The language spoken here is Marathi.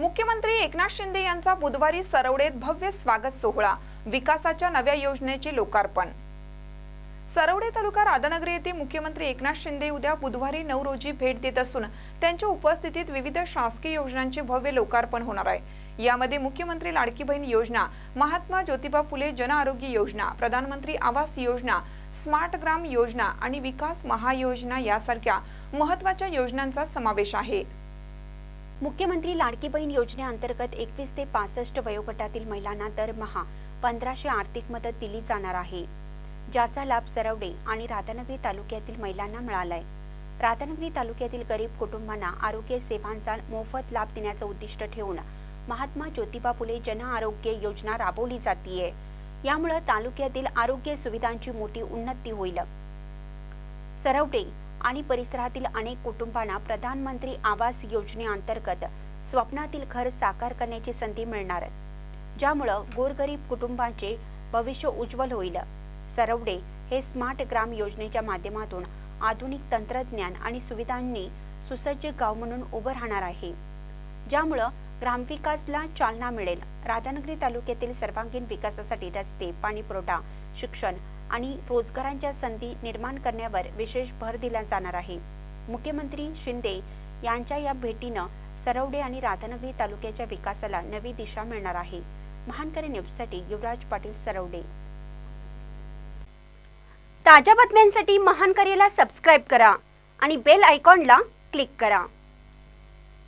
मुख्यमंत्री एकनाथ शिंदे यांचा बुधवारी सरवडेत भव्य स्वागत सोहळा विकासाच्या नव्या योजनेचे लोकार्पण. सरवडे तालुका राधानगरी येथे मुख्यमंत्री एकनाथ शिंदे उद्या बुधवारी नऊ रोजी भेट देत असून त्यांच्या उपस्थितीत विविध शासकीय योजनांचे भव्य लोकार्पण होणार आहे. यामध्ये मुख्यमंत्री लाडकी बहीण योजना महात्मा ज्योतिबा फुले जन आरोग्य योजना प्रधानमंत्री आवास योजना स्मार्ट ग्राम योजना आणि विकास महायोजना यासारख्या महत्त्वाच्या योजनांचा समावेश आहे. मुख्यमंत्री लाडकी बहीण योजनेअंतर्गत एकवीस ते पासष्ट वयोगटातील महिलांना दरमहा पंधराशे आर्थिक मदत दिली जाणार आहे ज्याचा लाभ सरवडे आणि राधानगरी तालुक्यातील महिलांना मिळालाय. राधानगरी तालुक्यातील गरीब कुटुंबांना आरोग्य सेवांचा मोफत लाभ देण्याचं उद्दिष्ट ठेवून महात्मा ज्योतिबा फुले जन आरोग्य योजना राबवली जातीये. यामुळे तालुक्यातील आरोग्य सुविधांची मोठी उन्नती होईल. सरवडे आणि परिसरातील अनेक कुटुंबांना प्रधानमंत्री आवास योजनेअंतर्गत स्वप्नातील घर साकार करण्याची संधी मिळणार ज्यामुळं गोरगरीब कुटुंबांचे भविष्य उज्ज्वल होईल. सरवडे हे स्मार्ट ग्राम योजनेच्या माध्यमातून आधुनिक तंत्रज्ञान आणि सुविधांनी सुसज्ज गाव म्हणून उभं राहणार आहे ज्यामुळं ग्रामविकासला चालना मिळेल. राधानगरी तालुक्यातील सर्वांगीण विकासासाठी रस्ते पाणीपुरवठा शिक्षण आणि रोजगारांच्या संधी निर्माण करण्यावर विशेष भर दिला जाणार आहे. मुख्यमंत्री शिंदे यांच्या या भेटीनं सरवडे आणि राधानगरी तालुक्याच्या विकासाला नवी दिशा मिळणार आहे. महानकरी न्यूजसाठी युवराज पाटील सरवडे. ताज्या बातम्यांसाठी महानकरीला सबस्क्राईब करा आणि बेल आयकॉनला क्लिक करा.